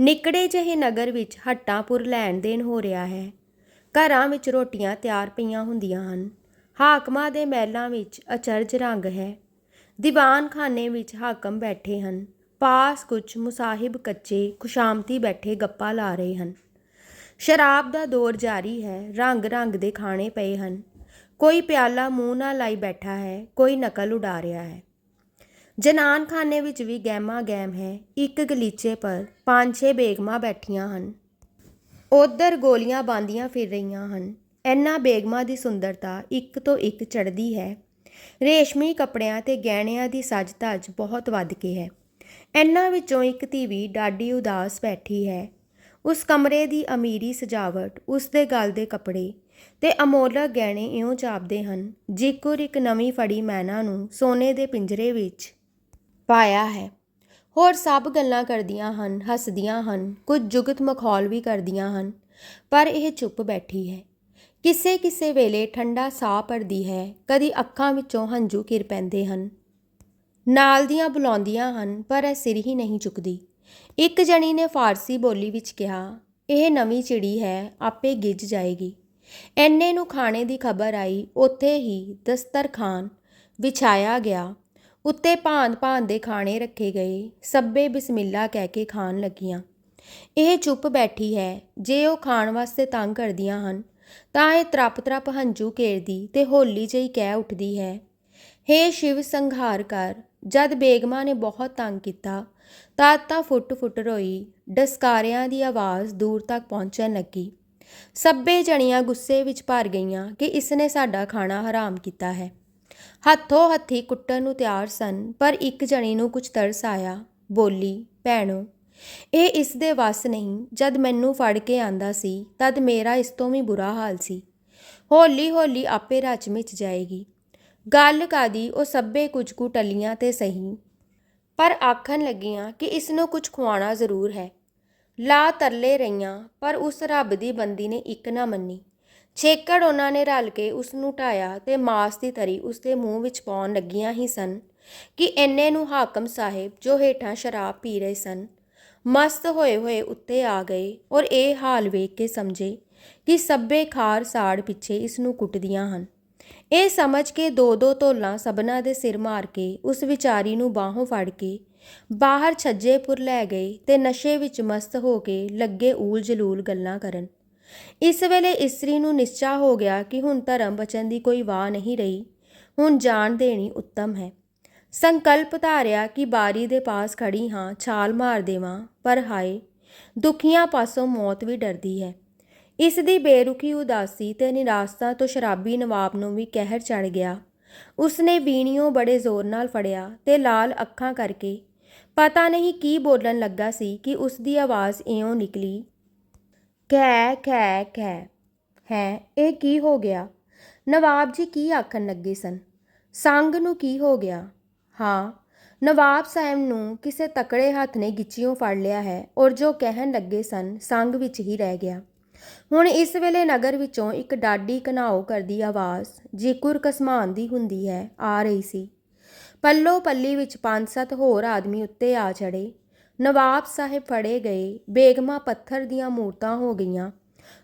ਨਿਕੜੇ ਜਿਹੇ ਨਗਰ ਵਿੱਚ ਹੱਟਾਂਪੁਰ ਲੈਣ ਦੇਣ ਹੋ ਰਿਹਾ ਹੈ। ਘਰਾਂ ਵਿੱਚ ਰੋਟੀਆਂ ਤਿਆਰ ਪਈਆਂ ਹੁੰਦੀਆਂ ਹਨ। ਹਾਕਮਾਂ ਦੇ ਮਹਿਲਾਂ ਵਿੱਚ ਅਚਰਜ ਰੰਗ ਹੈ। ਦੀਵਾਨਖਾਨੇ ਵਿੱਚ ਹਾਕਮ ਬੈਠੇ ਹਨ। ਪਾਸ ਕੁਝ ਮੁਸਾਹਿਬ ਕੱਚੇ ਖੁਸ਼ਾਮਤੀ ਬੈਠੇ ਗੱਪਾਂ ਲਾ ਰਹੇ ਹਨ। ਸ਼ਰਾਬ ਦਾ ਦੌਰ ਜਾਰੀ ਹੈ, ਰੰਗ ਰੰਗ ਦੇ ਖਾਣੇ ਪਏ ਹਨ। ਕੋਈ ਪਿਆਲਾ ਮੂੰਹ ਨਾਲ ਲਾਈ ਬੈਠਾ ਹੈ, ਕੋਈ ਨਕਲ ਉਡਾ ਰਿਹਾ ਹੈ। ਜਨਾਨਖਾਨੇ ਵਿੱਚ ਵੀ ਗਹਿਮਾ ਗਹਿਮ ਹੈ, ਇੱਕ ਗਲੀਚੇ ਪਰ ਪੰਜ ਛੇ ਬੇਗਮਾਂ ਬੈਠੀਆਂ ਹਨ। ਉਧਰ ਗੋਲੀਆਂ ਬਾਂਦੀਆਂ ਫਿਰ ਰਹੀਆਂ ਹਨ। ਇਹਨਾਂ ਬੇਗਮਾਂ ਦੀ ਸੁੰਦਰਤਾ ਇੱਕ ਤੋਂ ਇੱਕ ਚੜ੍ਹਦੀ ਹੈ। ਰੇਸ਼ਮੀ ਕੱਪੜਿਆਂ ਤੇ ਗਹਿਣਿਆਂ ਦੀ ਸਜ ਧਜ ਬਹੁਤ ਵੱਧ ਕੇ ਹੈ। ਇਹਨਾਂ ਵਿੱਚੋਂ ਇੱਕ ਧੀ ਵੀ ਡਾਢੀ ਉਦਾਸ ਬੈਠੀ ਹੈ। ਉਸ ਕਮਰੇ ਦੀ ਅਮੀਰੀ ਸਜਾਵਟ, ਉਸ ਦੇ ਗਲ ਦੇ ਕੱਪੜੇ ਤੇ ਅਮੋਲਕ ਗਹਿਣੇ ਇਉਂ ਜਾਪਦੇ ਹਨ, ਜਿਕੁਰ ਇੱਕ ਨਵੀਂ ਫੜੀ ਮੈਨਾ ਨੂੰ ਸੋਨੇ ਦੇ ਪਿੰਜਰੇ ਵਿੱਚ ਪਾਇਆ ਹੈ। ਹੋਰ ਸਭ ਗੱਲਾਂ ਕਰਦੀਆਂ ਹਨ, ਹੱਸਦੀਆਂ ਹਨ, ਕੁਝ ਜੁਗਤ ਮਖੌਲ ਵੀ ਕਰਦੀਆਂ ਹਨ, ਪਰ ਇਹ ਚੁੱਪ ਬੈਠੀ ਹੈ। ਕਿਸੇ ਕਿਸੇ ਵੇਲੇ ਠੰਡਾ ਸਾਹ ਭਰਦੀ ਹੈ, ਕਦੀ ਅੱਖਾਂ ਵਿੱਚੋਂ ਹੰਝੂ ਕਿਰ ਪੈਂਦੇ ਹਨ। ਨਾਲ ਦੀਆਂ ਬੁਲਾਉਂਦੀਆਂ ਹਨ, ਪਰ ਇਹ ਸਿਰ ਹੀ ਨਹੀਂ ਚੁੱਕਦੀ। ਇੱਕ ਜਣੀ ਨੇ ਫਾਰਸੀ ਬੋਲੀ ਵਿੱਚ ਕਿਹਾ, ਇਹ ਨਵੀਂ ਚਿੜੀ ਹੈ, ਆਪੇ ਗਿੱਜ ਜਾਏਗੀ। ਐਨੇ ਨੂੰ ਖਾਣੇ ਦੀ ਖਬਰ ਆਈ, ਉੱਥੇ ਹੀ ਦਸਤਰਖਾਨ ਵਿਛਾਇਆ ਗਿਆ। ਉੱਤੇ ਭਾਂਤ ਭਾਂਤ ਦੇ ਖਾਣੇ ਰੱਖੇ ਗਏ, ਸੱਬੇ ਬਿਸਮਿਲ੍ਲਾ ਕਹਿ ਕੇ ਖਾਣ ਲੱਗੀਆਂ। ਇਹ ਚੁੱਪ ਬੈਠੀ ਹੈ, ਜੇ ਉਹ ਖਾਣ ਵਾਸਤੇ ਤੰਗ ਕਰਦੀਆਂ ਹਨ ਤਾਂ ਇਹ ਤਰਪ ਤਰਪ ਹੰਝੂ ਘੇਰਦੀ ਤੇ ਹੋਲੀ ਜਿਹੀ ਕਹਿ ਉੱਠਦੀ ਹੈ, ਹੇ ਸ਼ਿਵ ਸੰਘਾਰ ਕਰ, ਜਦ ਬੇਗਮਾ ਨੇ ਬਹੁਤ ਤੰਗ ਕੀਤਾ ਤਦ ਤਾਂ ਫੁੱਟ ਫੁੱਟ ਰੋਈ ਡਸਕਾਰਿਆਂ ਦੀ ਆਵਾਜ਼ ਦੂਰ ਤੱਕ ਪਹੁੰਚਣ ਲੱਗੀ। ਸੱਬੇ ਜਣੀਆਂ ਗੁੱਸੇ ਵਿੱਚ ਭਰ ਗਈਆਂ ਕਿ ਇਸਨੇ ਸਾਡਾ ਖਾਣਾ ਹਰਾਮ ਕੀਤਾ ਹੈ। ਹੱਥੋਂ ਹੱਥੀ ਕੁੱਟਣ ਨੂੰ ਤਿਆਰ ਸਨ, ਪਰ ਇੱਕ ਜਣੀ ਨੂੰ ਕੁਝ ਤਰਸ ਆਇਆ। ਬੋਲੀ, ਭੈਣੋ ਇਹ ਇਸ ਦੇ ਵੱਸ ਨਹੀਂ, ਜਦ ਮੈਨੂੰ ਫੜ ਕੇ ਆਂਦਾ ਸੀ, ਤਦ ਮੇਰਾ ਇਸ ਤੋਂ ਵੀ ਬੁਰਾ ਹਾਲ ਸੀ। ਹੌਲੀ ਹੌਲੀ ਆਪੇ ਰਚ ਮਿਚ ਜਾਏਗੀ। ਗੱਲ ਕਾਦੀ, ਉਹ ਸੱਬੇ ਕੁਝ ਕੁ ਟੱਲੀਆਂ ਤੇ ਸਹੀ। ਪਰ ਆਖਣ ਲੱਗੀਆਂ ਕਿ ਇਸ ਨੂੰ ਕੁਝ ਖਵਾਉਣਾ ਜ਼ਰੂਰ ਹੈ। ਲਾ ਤਰਲੇ ਰਹੀਆਂ, ਪਰ ਉਸ ਰੱਬ ਦੀ ਬੰਦੀ ਨੇ ਇੱਕ ਨਾ ਮੰਨੀ। ਛੇਕੜ ਉਹਨਾਂ ਨੇ ਰਲ ਕੇ ਉਸ ਨੂੰ ਢਾਇਆ ਤੇ ਮਾਸ ਦੀ ਤਰੀ ਉਸ ਦੇ ਮੂੰਹ ਵਿੱਚ ਪਾਉਣ ਲੱਗੀਆਂ ਹੀ ਸਨ ਕਿ ਐਨੇ ਨੂੰ ਹਾਕਮ ਸਾਹਿਬ ਜੋ ਹੇਠਾਂ ਸ਼ਰਾਬ ਪੀ ਰਹੇ ਸਨ। ਮਸਤ ਹੋਏ ਹੋਏ ਉੱਤੇ ਆ ਗਏ ਔਰ ਇਹ ਹਾਲ ਵੇਖ ਕੇ ਸਮਝੇ ਕਿ ਸੱਬੇ ਖਾਰ ਸਾੜ ਪਿੱਛੇ ਇਸ ਨੂੰ ਕੁੱਟਦੀਆਂ ਹਨ। ਇਹ ਸਮਝ ਕੇ ਦੋ ਦੋ ਧੋਲਾਂ ਸਬਨਾ ਦੇ ਸਿਰ ਮਾਰ ਕੇ ਉਸ ਵਿਚਾਰੀ ਨੂੰ ਬਾਹੋਂ ਫੜ ਕੇ ਬਾਹਰ ਛੱਜੇਪੁਰ ਲੈ ਗਏ ਤੇ ਨਸ਼ੇ ਵਿੱਚ ਮਸਤ ਹੋ ਕੇ ਲੱਗੇ ਊਲ ਜਲੂਲ ਗੱਲਾਂ ਕਰਨ। ਇਸ ਵੇਲੇ ਇਸਤਰੀ ਨੂੰ ਨਿਸ਼ਚਾ ਹੋ ਗਿਆ ਕਿ ਹੁਣ ਧਰਮ ਬਚਨ ਦੀ ਕੋਈ ਵਾਹ ਨਹੀਂ ਰਹੀ। ਹੁਣ ਜਾਨ ਦੇਣੀ ਉੱਤਮ ਹੈ। ਸੰਕਲਪ ਧਾਰਿਆ ਕਿ ਬਾਰੀ ਦੇ ਪਾਸ ਖੜੀ ਹਾਂ, ਛਾਲ ਮਾਰ ਦੇਵਾਂ, ਪਰ ਹਾਏ, ਦੁਖੀਆਂ ਪਾਸੋਂ ਮੌਤ ਵੀ ਡਰਦੀ ਹੈ। ਇਸ ਦੀ ਬੇਰੁਖੀ ਉਦਾਸੀ ਤੇ ਨਿਰਾਸ਼ਤਾ ਤੋਂ ਸ਼ਰਾਬੀ ਨਵਾਬ ਨੂੰ ਵੀ ਕਹਿਰ ਚੜ ਗਿਆ। ਉਸਨੇ ਵੀਣੀਓ ਬੜੇ ਜ਼ੋਰ ਨਾਲ ਫੜਿਆ ਤੇ ਲਾਲ ਅੱਖਾਂ ਕਰਕੇ ਪਤਾ ਨਹੀਂ ਕੀ ਬੋਲਣ ਲੱਗਾ ਸੀ ਕਿ ਉਸ ਦੀ ਆਵਾਜ਼ ਇਉਂ ਨਿਕਲੀ ਖੈ ਖੈ ਖੈ ਹੈ, ਇਹ ਕੀ ਹੋ ਗਿਆ? ਨਵਾਬ ਜੀ ਕੀ ਆਖਣ ਲੱਗੇ ਸਨ? ਸੰਗ ਨੂੰ ਕੀ ਹੋ ਗਿਆ? ਹਾਂ, ਨਵਾਬ ਸਾਹਿਬ ਨੂੰ ਕਿਸੇ ਤਕੜੇ ਹੱਥ ਨੇ ਗਿੱਚਿਓਂ ਫੜ ਲਿਆ ਹੈ ਔਰ ਜੋ ਕਹਿਣ ਲੱਗੇ ਸਨ, ਸੰਗ ਵਿੱਚ ਹੀ ਰਹਿ ਗਿਆ। ਹੁਣ ਇਸ ਵੇਲੇ ਨਗਰ ਵਿੱਚੋਂ ਇੱਕ ਡਾਡੀ ਘਨਾਓ ਕਰਦੀ ਆਵਾਜ਼ ਜਿਕੁਰ ਕਸਮਾਨ ਦੀ ਹੁੰਦੀ ਹੈ, ਆ ਰਹੀ ਸੀ। ਪੱਲੋ ਪੱਲੀ ਵਿੱਚ ਪੰਜ ਸੱਤ ਹੋਰ ਆਦਮੀ ਉੱਤੇ ਆ ਚੜੇ ਨਵਾਬ ਸਾਹਿਬ ਫੜੇ ਗਏ, ਬੇਗਮਾਂ ਪੱਥਰ ਦੀਆਂ ਮੂਰਤਾਂ ਹੋ ਗਈਆਂ।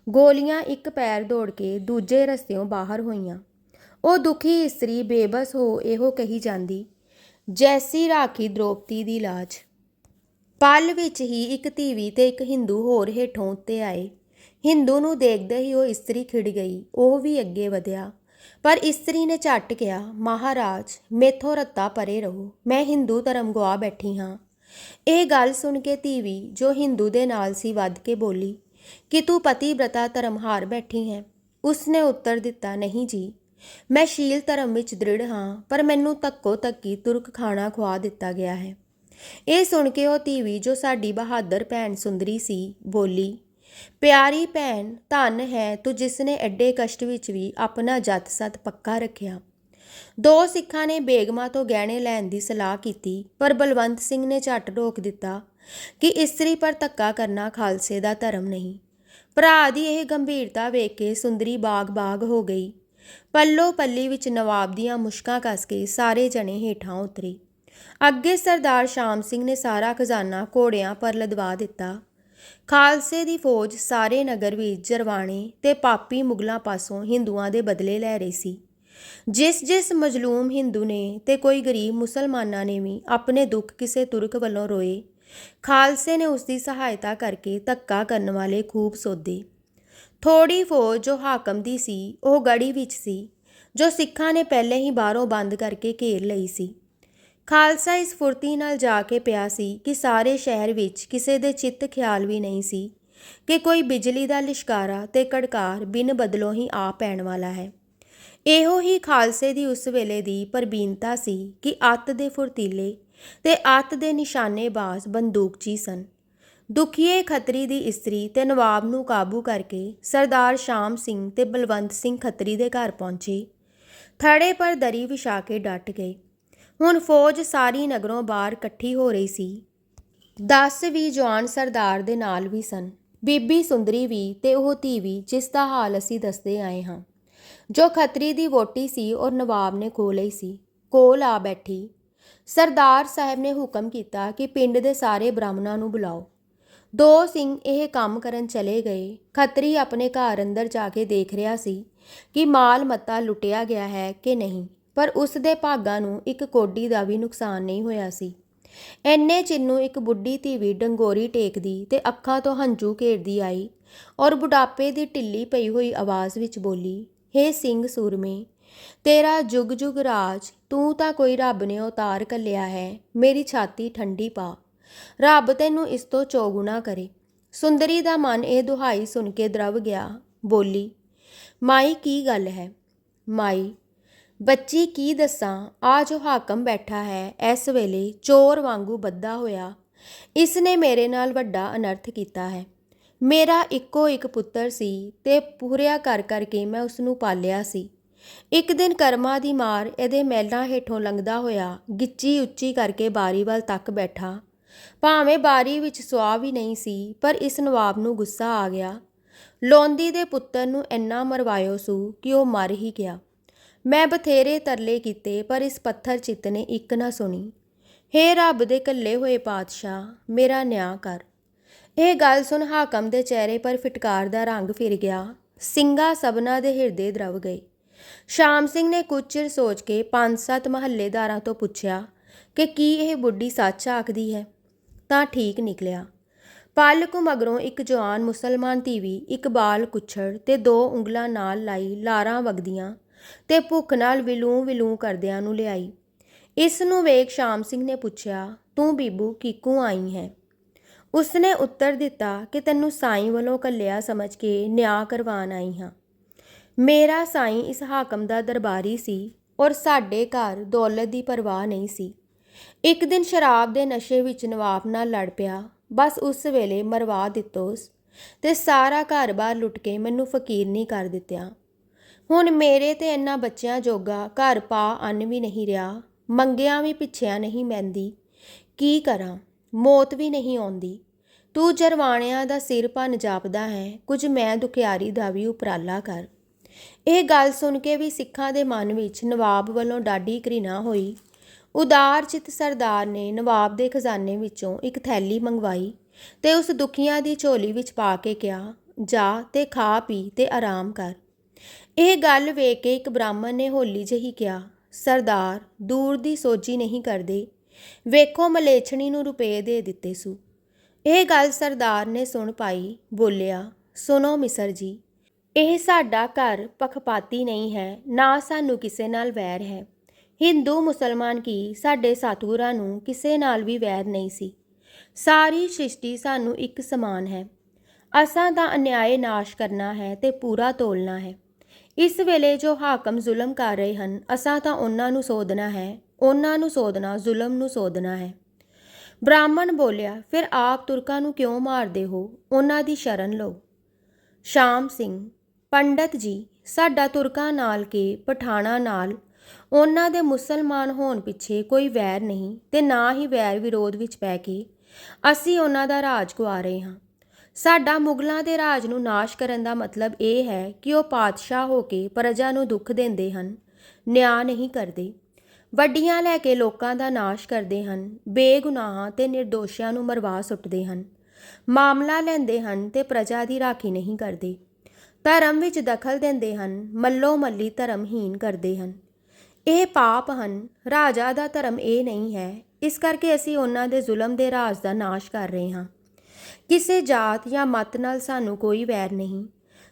ਗੋਲੀਆਂ ਇੱਕ ਪੈਰ ਦੌੜ ਕੇ ਦੂਜੇ ਰਸਤਿਓਂ ਬਾਹਰ ਹੋਈਆਂ। ਉਹ ਦੁਖੀ ਇਸਤਰੀ ਬੇਬਸ ਹੋ ਇਹੋ ਕਹੀ ਜਾਂਦੀ ਜੈਸੀ ਰਾਖੀ ਦ੍ਰੋਪਦੀ ਦੀ ਲਾਜ। ਪਲ ਵਿੱਚ ਹੀ ਇੱਕ ਧੀਵੀ ਤੇ ਇੱਕ ਹਿੰਦੂ ਹੋਰ ਹੇਠੋਂ ਉੱਤੇ ਆਏ। ਹਿੰਦੂ ਨੂੰ ਦੇਖਦੇ ਹੀ ਉਹ ਇਸਤਰੀ ਖਿੜ ਗਈ, ਉਹ ਵੀ ਅੱਗੇ ਵਧਿਆ। ਪਰ ਇਸਤਰੀ ਨੇ ਝੱਟ ਕਿਹਾ, ਮਹਾਰਾਜ, ਮੇਥੋਂ ਰੱਤਾ ਪਰੇ ਰਹੋ, ਮੈਂ ਹਿੰਦੂ ਧਰਮ ਗਵਾ ਬੈਠੀ ਹਾਂ। ਇਹ ਗੱਲ ਸੁਣ ਕੇ ਧੀਵੀ, ਜੋ ਹਿੰਦੂ ਦੇ ਨਾਲ ਸੀ, ਵੱਧ ਕੇ ਬੋਲੀ, ਕਿ ਤੂੰ ਪਤੀ ਬ੍ਰਤਾ ਧਰਮ ਹਾਰ ਬੈਠੀ ਹੈ। ਉਸਨੇ ਉੱਤਰ ਦਿੱਤਾ, ਨਹੀਂ ਜੀ ਮੈਂ ਸ਼ੀਲ ਧਰਮ ਵਿੱਚ ਦ੍ਰਿੜ ਹਾਂ, ਪਰ ਮੈਨੂੰ ਤੱਕੋ ਤੱਕੀ ਤੁਰਕ ਖਾਣਾ ਖਵਾ ਦਿੱਤਾ ਗਿਆ ਹੈ। ਇਹ ਸੁਣ ਕੇ ਉਹ ਧੀਵੀ, ਜੋ ਸਾਡੀ ਬਹਾਦਰ ਭੈਣ ਸੁੰਦਰੀ ਸੀ, ਬੋਲੀ, ਪਿਆਰੀ ਭੈਣ, ਧਨ ਹੈ ਤੂੰ ਜਿਸ ਨੇ ਐਡੇ ਕਸ਼ਟ ਵਿੱਚ ਵੀ ਆਪਣਾ ਜੱਤ ਸੱਤ ਪੱਕਾ ਰੱਖਿਆ। ਦੋ ਸਿੱਖਾਂ ਨੇ ਬੇਗਮਾਂ ਤੋਂ ਗਹਿਣੇ ਲੈਣ ਦੀ ਸਲਾਹ ਕੀਤੀ, ਪਰ ਬਲਵੰਤ ਸਿੰਘ ਨੇ ਝੱਟ ਰੋਕ ਦਿੱਤਾ ਕਿ ਇਸਤਰੀ ਪਰ ਧੱਕਾ ਕਰਨਾ ਖਾਲਸੇ ਦਾ ਧਰਮ ਨਹੀਂ। ਭਰਾ ਦੀ ਇਹ ਗੰਭੀਰਤਾ ਵੇਖ ਕੇ ਸੁੰਦਰੀ ਬਾਗ-ਬਾਗ ਹੋ ਗਈ। ਪੱਲੋ ਪੱਲੀ ਵਿੱਚ ਨਵਾਬ ਦੀਆਂ ਮੁਸ਼ਕਾਂ ਕੱਸ ਕੇ ਸਾਰੇ ਜਣੇ ਹੇਠਾਂ ਉਤਰੇ। ਅੱਗੇ ਸਰਦਾਰ ਸ਼ਾਮ ਸਿੰਘ ਨੇ ਸਾਰਾ ਖਜ਼ਾਨਾ ਘੋੜਿਆਂ ਪਰ ਲਦਵਾ ਦਿੱਤਾ। ਖਾਲਸੇ ਦੀ ਫੌਜ ਸਾਰੇ ਨਗਰ ਵਿੱਚ ਜਰਵਾਣੇ ਤੇ ਪਾਪੀ ਮੁਗਲਾਂ ਪਾਸੋਂ ਹਿੰਦੂਆਂ ਦੇ ਬਦਲੇ ਲੈ ਰਹੀ ਸੀ। ਜਿਸ ਜਿਸ ਮਜਲੂਮ ਹਿੰਦੂ ਨੇ ਤੇ ਕੋਈ ਗਰੀਬ ਮੁਸਲਮਾਨਾਂ ਨੇ ਵੀ ਆਪਣੇ ਦੁੱਖ ਕਿਸੇ ਤੁਰਕ ਵੱਲੋਂ ਰੋਏ, ਖਾਲਸੇ ਨੇ ਉਸ ਦੀ ਸਹਾਇਤਾ ਕਰਕੇ ਧੱਕਾ ਕਰਨ ਵਾਲੇ ਖੂਬ ਸੋਧੇ। ਥੋੜੀ ਫੌਜ ਜੋ ਹਾਕਮ ਦੀ ਸੀ, ਉਹ ਗੜੀ ਵਿੱਚ ਸੀ, ਜੋ ਸਿੱਖਾਂ ਨੇ ਪਹਿਲੇ ਹੀ ਬਾਹਰੋਂ ਬੰਦ ਕਰਕੇ ਘੇਰ ਲਈ ਸੀ। ਖਾਲਸਾ ਇਸ ਫੁਰਤੀ ਨਾਲ ਜਾ ਕੇ ਪਿਆ ਸੀ ਕਿ ਸਾਰੇ ਸ਼ਹਿਰ ਵਿੱਚ ਕਿਸੇ ਦੇ ਚਿੱਤ ਖਿਆਲ ਵੀ ਨਹੀਂ ਸੀ ਕਿ ਕੋਈ ਬਿਜਲੀ ਦਾ ਲਿਸ਼ਕਾਰਾ ਤੇ ਕੜਕਾਰ ਬਿਨ ਬਦਲੋਂ ਹੀ ਆ ਪੈਣ ਵਾਲਾ ਹੈ। ਇਹੋ ਹੀ ਖਾਲਸੇ ਦੀ ਉਸ ਵੇਲੇ ਦੀ ਪਰਬੀਨਤਾ ਸੀ ਕਿ ਅੱਤ ਦੇ ਫੁਰਤੀਲੇ ਤੇ ਅੱਤ ਦੇ ਨਿਸ਼ਾਨੇਬਾਜ਼ ਬੰਦੂਕਚੀ ਸਨ। ਦੁਖੀਏ ਖੱਤਰੀ ਦੀ ਇਸਤਰੀ ਤੇ ਨਵਾਬ ਨੂੰ ਕਾਬੂ ਕਰਕੇ ਸਰਦਾਰ ਸ਼ਾਮ ਸਿੰਘ ਤੇ ਬਲਵੰਤ ਸਿੰਘ ਖੱਤਰੀ ਦੇ ਘਰ ਪਹੁੰਚੇ। ਥੜੇ ਪਰ ਦਰੀ ਵਿਛਾ ਕੇ ਡਟ ਗਏ। ਹੁਣ ਫੌਜ ਸਾਰੀ ਨਗਰੋਂ ਬਾਹਰ ਇਕੱਠੀ ਹੋ ਰਹੀ ਸੀ। 10 ਵੀ ਜਵਾਨ ਸਰਦਾਰ ਦੇ ਨਾਲ ਵੀ ਸਨ। ਬੀਬੀ ਸੁੰਦਰੀ ਵੀ ਤੇ ਉਹ ਧੀ ਵੀ ਜਿਸ ਦਾ ਹਾਲ ਅਸੀਂ ਦੱਸਦੇ ਆਏ ਹਾਂ। ਜੋ ਖੱਤਰੀ ਦੀ ਵੋਟੀ ਸੀ ਔਰ ਨਵਾਬ ਨੇ ਖੋ ਲਈ ਸੀ, ਕੋਲ ਆ ਬੈਠੀ। ਸਰਦਾਰ ਸਾਹਿਬ ਨੇ ਹੁਕਮ ਕੀਤਾ ਕਿ ਪਿੰਡ ਦੇ ਸਾਰੇ ਬ੍ਰਾਹਮਣਾਂ ਨੂੰ ਬੁਲਾਓ। ਦੋ ਸਿੰਘ ਇਹ ਕੰਮ ਕਰਨ ਚਲੇ ਗਏ। ਖੱਤਰੀ ਆਪਣੇ ਘਰ ਅੰਦਰ ਜਾ ਕੇ ਦੇਖ ਰਿਹਾ ਸੀ ਕਿ ਮਾਲ ਮੱਤਾ ਲੁੱਟਿਆ ਗਿਆ ਹੈ ਕਿ ਨਹੀਂ, ਪਰ ਉਸ ਦੇ ਭਾਗਾਂ ਨੂੰ ਇੱਕ ਕੋਡੀ ਦਾ ਵੀ ਨੁਕਸਾਨ ਨਹੀਂ ਹੋਇਆ ਸੀ। ਐਨੇ ਚਿੰਨੂ ਇੱਕ ਬੁੱਢੀ ਧੀਵੀ ਡੰਗੋਰੀ ਟੇਕਦੀ ਤੇ ਅੱਖਾਂ ਤੋਂ ਹੰਝੂ ਘੇਰਦੀ ਆਈ ਔਰ ਬੁਢਾਪੇ ਦੀ ਢਿੱਲੀ ਪਈ ਹੋਈ ਆਵਾਜ਼ ਵਿੱਚ ਬੋਲੀ, ਹੇ ਸਿੰਘ ਸੂਰਮੇ, ਤੇਰਾ ਜੁਗ ਜੁਗ ਰਾਜ, ਤੂੰ ਤਾਂ ਕੋਈ ਰੱਬ ਨੇ ਉਤਾਰ ਕੱਲਿਆ ਹੈ, ਮੇਰੀ ਛਾਤੀ ਠੰਡੀ ਪਾ। ਰੱਬ ਤੈਨੂੰ ਇਸ ਤੋਂ ਚੌਗੁਣਾ ਕਰੇ। ਸੁੰਦਰੀ ਦਾ ਮਨ ਇਹ ਦੁਹਾਈ ਸੁਣ ਕੇ ਦਰਵ ਗਿਆ, ਬੋਲੀ, ਮਾਈ ਕੀ ਗੱਲ ਹੈ? ਮਾਈ, ਬੱਚੀ ਕੀ ਦੱਸਾਂ? ਆ ਜੋ ਹਾਕਮ ਬੈਠਾ ਹੈ, ਇਸ ਵੇਲੇ ਚੋਰ ਵਾਂਗੂ ਬੱਧਾ ਹੋਇਆ। ਇਸ ਨੇ ਮੇਰੇ ਨਾਲ ਵੱਡਾ ਅਨਰਥ ਕੀਤਾ ਹੈ। ਮੇਰਾ ਇੱਕੋ ਇੱਕ ਪੁੱਤਰ ਸੀ ਤੇ ਪੂਰਿਆ ਕਰ ਕਰਕੇ ਮੈਂ ਉਸ ਨੂੰ ਪਾਲਿਆ ਸੀ। ਇੱਕ ਦਿਨ ਕਰਮਾ ਦੀ ਮਾਰ ਇਹਦੇ ਮਹਿਲਾਂ ਹੇਠੋਂ ਲੰਘਦਾ ਹੋਇਆ ਗਿੱਚੀ ਉੱਚੀ ਕਰਕੇ ਬਾਰੀ ਵੱਲ ਤੱਕ ਬੈਠਾ। ਭਾਵੇਂ ਬਾਰੀ ਵਿੱਚ ਸੁਆਹ ਵੀ ਨਹੀਂ ਸੀ, ਪਰ ਇਸ ਨਵਾਬ ਨੂੰ ਗੁੱਸਾ ਆ ਗਿਆ। ਲੋਂਦੀ ਦੇ ਪੁੱਤਰ ਨੂੰ ਇੰਨਾ ਮਰਵਾਇਓ ਸੂ ਕਿ ਉਹ ਮਰ ਹੀ ਗਿਆ। ਮੈਂ ਬਥੇਰੇ ਤਰਲੇ ਕੀਤੇ, ਪਰ ਇਸ ਪੱਥਰ ਚਿੱਤ ਨੇ ਇੱਕ ਨਾ ਸੁਣੀ। ਹੇ ਰੱਬ ਦੇ ਕੱਲੇ ਹੋਏ ਪਾਤਸ਼ਾਹ, ਮੇਰਾ ਨਿਆਂ ਕਰ। ਇਹ ਗੱਲ ਸੁਣ ਹਾਕਮ ਦੇ ਚਿਹਰੇ ਪਰ ਫਿਟਕਾਰ ਦਾ ਰੰਗ ਫਿਰ ਗਿਆ। ਸਿੰਘਾ ਸਬਨਾ ਦੇ ਹਿਰਦੇ ਦਰਵ ਗਏ। ਸ਼ਾਮ ਸਿੰਘ ਨੇ ਕੁਝ ਚਿਰ ਸੋਚ ਕੇ ਪੰਜ ਸੱਤ ਮਹੱਲੇਦਾਰਾਂ ਤੋਂ ਪੁੱਛਿਆ ਕਿ ਕੀ ਇਹ ਬੁੱਢੀ ਸੱਚ ਆਖਦੀ ਹੈ? ਤਾਂ ਠੀਕ ਨਿਕਲਿਆ। ਪਲ ਕੁ ਮਗਰੋਂ ਇੱਕ ਜਵਾਨ ਮੁਸਲਮਾਨ ਧੀਵੀ ਇੱਕ ਬਾਲ ਕੁੱਛੜ ਤੇ ਦੋ ਉਂਗਲਾਂ ਨਾਲ ਲਾਈ ਲਾਰਾਂ ਵਗਦੀਆਂ ਤੇ ਭੁੱਖ ਨਾਲ ਵਿਲੂ ਵਿਲੂ ਕਰਦਿਆਂ ਨੂੰ ਲਿਆਈ। ਇਸ ਨੂੰ ਵੇਖ ਸ਼ਾਮ ਸਿੰਘ ਨੇ ਪੁੱਛਿਆ, ਤੂੰ ਬੀਬੂ ਕਿੱਕੂ ਆਈ ਹੈ? ਉਸਨੇ ਉੱਤਰ ਦਿੱਤਾ ਕਿ, ਤੈਨੂੰ ਸਾਈਂ ਵੱਲੋਂ ਕੱਲਿਆ ਸਮਝ ਕੇ ਨਿਆਂ ਕਰਵਾਉਣ ਆਈ ਹਾਂ। ਮੇਰਾ ਸਾਈਂ ਇਸ ਹਾਕਮ ਦਾ ਦਰਬਾਰੀ ਸੀ ਔਰ ਸਾਡੇ ਘਰ ਦੌਲਤ ਦੀ ਪਰਵਾਹ ਨਹੀਂ ਸੀ। ਇੱਕ ਦਿਨ ਸ਼ਰਾਬ ਦੇ ਨਸ਼ੇ ਵਿੱਚ ਨਵਾਬ ਨਾਲ ਲੜ ਪਿਆ। ਬਸ ਉਸ ਵੇਲੇ ਮਰਵਾ ਦਿੱਤੋਸ ਤੇ ਸਾਰਾ ਘਰ-ਬਾਰ ਲੁੱਟ ਕੇ ਮੈਨੂੰ ਫਕੀਰ ਨਹੀਂ ਕਰ ਦਿੱਤਿਆ। ਹੁਣ ਮੇਰੇ ਤੇ ਇੰਨਾ ਬੱਚਿਆਂ ਜੋਗਾ ਘਰ ਪਾ ਅੰਨ ਵੀ ਨਹੀਂ ਰਿਹਾ, ਮੰਗਿਆਂ ਵੀ ਪਿੱਛਿਆਂ ਨਹੀਂ ਮੈਂਦੀ ਕੀ ਕਰਾਂ? ਮੌਤ ਵੀ ਨਹੀਂ ਆਉਂਦੀ। ਤੂੰ ਜਰਵਾਣਿਆਂ ਦਾ ਸਿਰ ਭੰਨ ਜਾਪਦਾ ਹੈ, ਕੁਝ ਮੈਂ ਦੁਖਿਆਰੀ ਦਾ ਵੀ ਉਪਰਾਲਾ ਕਰ। ਇਹ ਗੱਲ ਸੁਣ ਕੇ ਵੀ ਸਿੱਖਾਂ ਦੇ ਮਨ ਵਿੱਚ ਨਵਾਬ ਵੱਲੋਂ ਡਾਢੀ ਘ੍ਰਿਣਾ ਹੋਈ। ਉਦਾਰ ਚਿਤ ਸਰਦਾਰ ਨੇ ਨਵਾਬ ਦੇ ਖਜ਼ਾਨੇ ਵਿੱਚੋਂ ਇੱਕ ਥੈਲੀ ਮੰਗਵਾਈ ਤੇ ਉਸ ਦੁਖੀਆਂ ਦੀ ਝੋਲੀ ਵਿੱਚ ਪਾ ਕੇ ਕਿਹਾ, ਜਾ ਤੇ ਖਾ, ਪੀ ਤੇ ਆਰਾਮ ਕਰ। ਇਹ ਗੱਲ ਵੇਖ ਕੇ ਇੱਕ ਬ੍ਰਾਹਮਣ ਨੇ ਹੋਲੀ ਜਿਹੀ ਕਿਹਾ, ਸਰਦਾਰ, ਦੂਰ ਦੀ ਸੋਝੀ ਨਹੀਂ ਕਰਦੇ। ਵੇਖੋ ਮਲੇਛਣੀ ਨੂੰ ਰੁਪਏ ਦੇ ਦਿੱਤੇ ਸੂ। ਇਹ ਗੱਲ ਸਰਦਾਰ ਨੇ ਸੁਣ ਪਾਈ, ਬੋਲਿਆ, ਸੁਣੋ ਮਿਸਰ ਜੀ, ਇਹ ਸਾਡਾ ਘਰ ਪਖਪਾਤੀ ਨਹੀਂ ਹੈ, ਨਾ ਸਾਨੂੰ ਕਿਸੇ ਨਾਲ ਵੈਰ ਹੈ। ਹਿੰਦੂ ਮੁਸਲਮਾਨ ਕੀ ਸਾਡੇ ਸਤਿਗੁਰਾਂ ਨੂੰ ਕਿਸੇ ਨਾਲ ਵੀ ਵੈਰ ਨਹੀਂ ਸੀ। ਸਾਰੀ ਸ੍ਰਿਸ਼ਟੀ ਸਾਨੂੰ ਇੱਕ ਸਮਾਨ ਹੈ। ਅਸਾਂ ਦਾ ਅਨਿਆਏ ਨਾਸ਼ ਕਰਨਾ ਹੈ ਤੇ ਪੂਰਾ ਤੋਲਣਾ ਹੈ। ਇਸ ਵੇਲੇ ਜੋ ਹਾਕਮ ਜ਼ੁਲਮ ਕਰ ਰਹੇ ਹਨ, ਅਸਾਂ ਤਾਂ ਉਹਨਾਂ ਨੂੰ ਸੋਧਣਾ ਹੈ। ਉਹਨਾਂ ਨੂੰ ਸੋਧਣਾ, ਜ਼ੁਲਮ ਨੂੰ ਸੋਧਣਾ ਹੈ। ਬ੍ਰਾਹਮਣ ਬੋਲਿਆ, ਫਿਰ ਆਪ ਤੁਰਕਾਂ ਨੂੰ ਕਿਉਂ ਮਾਰਦੇ ਹੋ? ਉਹਨਾਂ ਦੀ ਸ਼ਰਨ ਲਓ। ਸ਼ਾਮ ਸਿੰਘ, ਪੰਡਤ ਜੀ, ਸਾਡਾ ਤੁਰਕਾਂ ਨਾਲ ਕੇ ਪਠਾਣਾ ਨਾਲ ਉਹਨਾਂ ਦੇ ਮੁਸਲਮਾਨ ਹੋਣ ਪਿੱਛੇ ਕੋਈ ਵੈਰ ਨਹੀਂ ਤੇ ਨਾ ਹੀ ਵੈਰ ਵਿਰੋਧ ਵਿੱਚ ਪੈ ਕੇ ਅਸੀਂ ਉਹਨਾਂ ਦਾ ਰਾਜ ਗਵਾ ਰਹੇ ਹਾਂ। ਸਾਡਾ ਮੁਗਲਾਂ ਦੇ ਰਾਜ ਨੂੰ ਨਾਸ਼ ਕਰਨ ਦਾ ਮਤਲਬ ਇਹ ਹੈ ਕਿ ਉਹ ਪਾਤਸ਼ਾਹ ਹੋ ਕੇ ਪ੍ਰਜਾ ਨੂੰ ਦੁੱਖ ਦਿੰਦੇ ਹਨ, ਨਿਆਂ ਨਹੀਂ ਕਰਦੇ। ਵੱਡੀਆਂ ਲੈ ਕੇ ਲੋਕਾਂ ਦਾ ਨਾਸ਼ ਕਰਦੇ ਹਨ, ਬੇਗੁਨਾਹਾਂ ਤੇ ਨਿਰਦੋਸ਼ੀਆਂ ਨੂੰ ਮਰਵਾ ਸੁੱਟਦੇ ਹਨ। ਮਾਮਲਾ ਲੈਂਦੇ ਹਨ ਤੇ ਪ੍ਰਜਾ ਦੀ ਰਾਖੀ ਨਹੀਂ ਕਰਦੇ। ਧਰਮ ਵਿੱਚ ਦਖਲ ਦਿੰਦੇ ਹਨ ਮੱਲੋ ਮੱਲੀ ਧਰਮਹੀਨ ਕਰਦੇ ਹਨ। ਇਹ ਪਾਪ ਹਨ, ਰਾਜਾ ਦਾ ਧਰਮ ਇਹ ਨਹੀਂ ਹੈ। ਇਸ ਕਰਕੇ ਅਸੀਂ ਉਹਨਾਂ ਦੇ ਜ਼ੁਲਮ ਦੇ ਰਾਜ ਦਾ ਨਾਸ਼ ਕਰ ਰਹੇ ਹਾਂ। ਕਿਸੇ ਜਾਤ ਜਾਂ ਮਤ ਨਾਲ ਸਾਨੂੰ ਕੋਈ ਵੈਰ ਨਹੀਂ।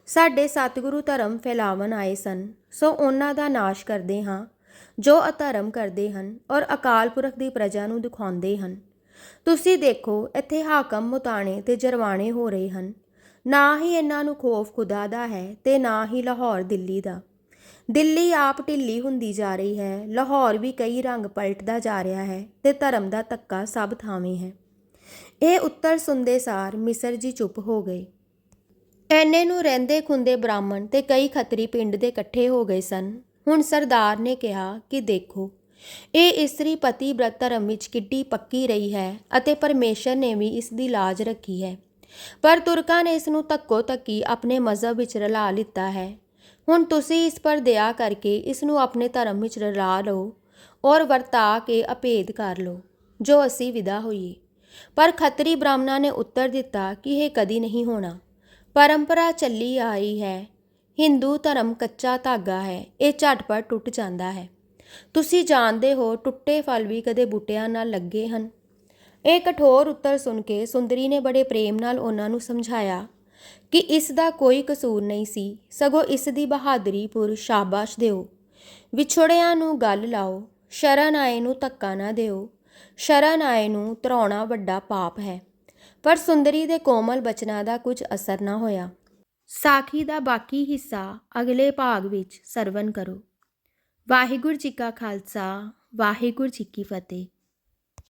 ਸਾਡੇ ਸਤਿਗੁਰੂ ਧਰਮ ਫੈਲਾਵਣ ਆਏ ਸਨ, ਸੋ ਉਹਨਾਂ ਦਾ ਨਾਸ਼ ਕਰਦੇ ਹਾਂ, ਜੋ ਅਧਰਮ ਕਰਦੇ ਹਨ ਔਰ ਅਕਾਲ ਪੁਰਖ ਦੀ ਪ੍ਰਜਾ ਨੂੰ ਦਿਖਾਉਂਦੇ ਹਨ। ਤੁਸੀਂ ਦੇਖੋ, ਇੱਥੇ ਹਾਕਮ ਮੁਤਾਣੇ ਤੇ ਜਰਵਾਣੇ ਹੋ ਰਹੇ ਹਨ। ਨਾ ਹੀ ਇਹਨਾਂ ਨੂੰ ਖੋਫ ਖੁਦਾ ਦਾ ਹੈ ਤੇ ਨਾ ਹੀ ਲਾਹੌਰ ਦਿੱਲੀ ਦਾ। ਦਿੱਲੀ ਆਪ ਢਿੱਲੀ ਹੁੰਦੀ ਜਾ ਰਹੀ ਹੈ। ਲਾਹੌਰ ਵੀ ਕਈ ਰੰਗ ਪਲਟਦਾ ਜਾ ਰਿਹਾ ਹੈ ਤੇ ਧਰਮ ਦਾ ਤੱਕਾ ਸਭ ਥਾਵੇਂ ਹੈ। ਇਹ ਉੱਤਰ ਸੁਣਦੇ ਸਾਰ ਮਿਸਰ ਜੀ ਚੁੱਪ ਹੋ ਗਏ। ਐਨੇ ਨੂੰ ਰਹਿੰਦੇ ਖੁੰਦੇ ਬ੍ਰਾਹਮਣ ਤੇ ਕਈ ਖੱਤਰੀ ਪਿੰਡ ਦੇ ਇਕੱਠੇ ਹੋ ਗਏ ਸਨ। ਹੁਣ ਸਰਦਾਰ ਨੇ ਕਿਹਾ ਕਿ ਦੇਖੋ, ਇਹ ਇਸਤਰੀ ਪਤੀ ਬ੍ਰਤ ਧਰਮ ਵਿੱਚ ਕਿੱਡੀ ਪੱਕੀ ਰਹੀ ਹੈ ਅਤੇ ਪਰਮੇਸ਼ਰ ਨੇ ਵੀ ਇਸ ਦੀ ਲਾਜ ਰੱਖੀ ਹੈ। ਪਰ ਤੁਰਕਾਂ ਨੇ ਇਸ ਨੂੰ ਧੱਕੋ ਧੱਕੀ ਆਪਣੇ ਮਜ਼ਹਬ ਵਿੱਚ ਰਲਾ ਲਿੱਤਾ ਹੈ। ਹੁਣ ਤੁਸੀਂ ਇਸ ਪਰ ਦਇਆ ਕਰਕੇ ਇਸ ਨੂੰ ਆਪਣੇ ਧਰਮ ਵਿੱਚ ਰਲਾ ਲਓ ਔਰ ਵਰਤਾ ਕੇ ਅਪੇਧ ਕਰ ਲਓ, ਜੋ ਅਸੀਂ ਵਿਦਾ ਹੋਈਏ। ਪਰ ਖੱਤਰੀ ਬ੍ਰਾਹਮਣਾਂ ਨੇ ਉੱਤਰ ਦਿੱਤਾ ਕਿ ਇਹ ਕਦੀ ਨਹੀਂ ਹੋਣਾ। ਪਰੰਪਰਾ ਚੱਲੀ ਆਈ ਹੈ। ਹਿੰਦੂ ਧਰਮ ਕੱਚਾ ਧਾਗਾ ਹੈ। ਇਹ ਝਟਪਟ ਟੁੱਟ ਜਾਂਦਾ ਹੈ। ਤੁਸੀਂ ਜਾਣਦੇ ਹੋ ਟੁੱਟੇ ਫਲ ਵੀ ਕਦੇ ਬੂਟਿਆਂ ਨਾਲ ਲੱਗੇ ਹਨ। ਇਹ ਕਠੋਰ ਉੱਤਰ ਸੁਣ ਕੇ ਸੁੰਦਰੀ ਨੇ ਬੜੇ ਪ੍ਰੇਮ ਨਾਲ ਉਹਨਾਂ ਨੂੰ ਸਮਝਾਇਆ। ਕਿ ਇਸ ਦਾ ਕੋਈ ਕਸੂਰ ਨਹੀਂ ਸੀ। ਸਗੋਂ ਇਸ ਦੀ ਬਹਾਦਰੀ ਪੁਰ ਸ਼ਾਬਾਸ਼ ਦਿਓ। ਵਿਛੜਿਆਂ ਨੂੰ ਗੱਲ ਲਾਓ ਸ਼ਰਨ ਆਏ ਨੂੰ ਧੱਕਾ ਨਾ ਦਿਓ। ਸ਼ਰਨ ਆਏ ਨੂੰ ਧਰਾਉਣਾ ਵੱਡਾ ਪਾਪ ਹੈ। ਪਰ ਸੁੰਦਰੀ ਦੇ ਕੋਮਲ ਬਚਨਾਂ ਦਾ ਕੁਝ ਅਸਰ ਨਾ ਹੋਇਆ। ਸਾਖੀ ਦਾ ਬਾਕੀ ਹਿੱਸਾ ਅਗਲੇ ਭਾਗ ਵਿੱਚ ਸਰਵਨ ਕਰੋ। ਵਾਹਿਗੁਰੂ ਜੀ ਕਾ ਖਾਲਸਾ, ਵਾਹਿਗੁਰੂ ਜੀ ਕੀ ਫਤਿਹ।